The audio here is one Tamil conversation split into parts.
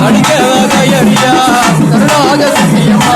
அடிக்காத அடியா கருணாக சத்தியமா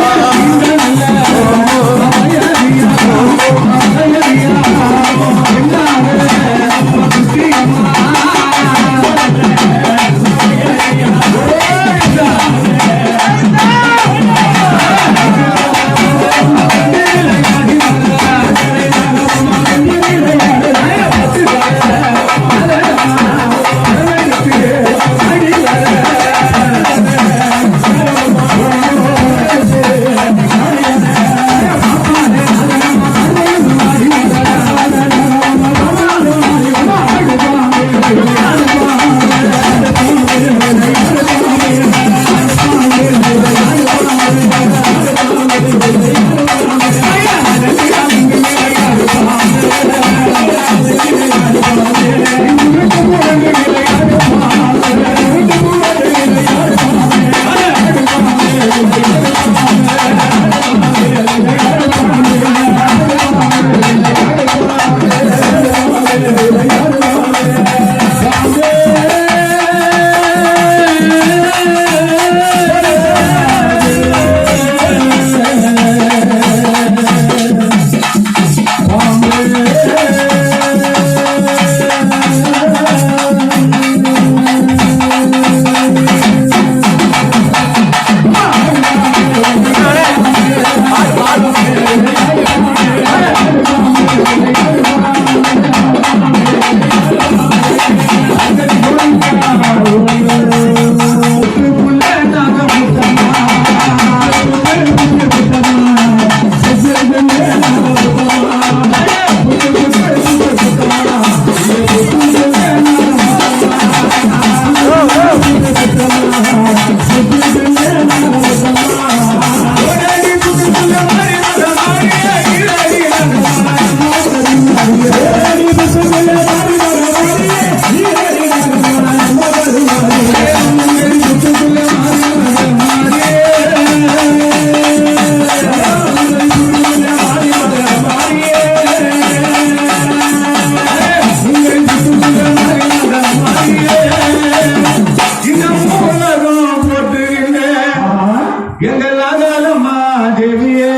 எங்கள் அகலமா தேவியே.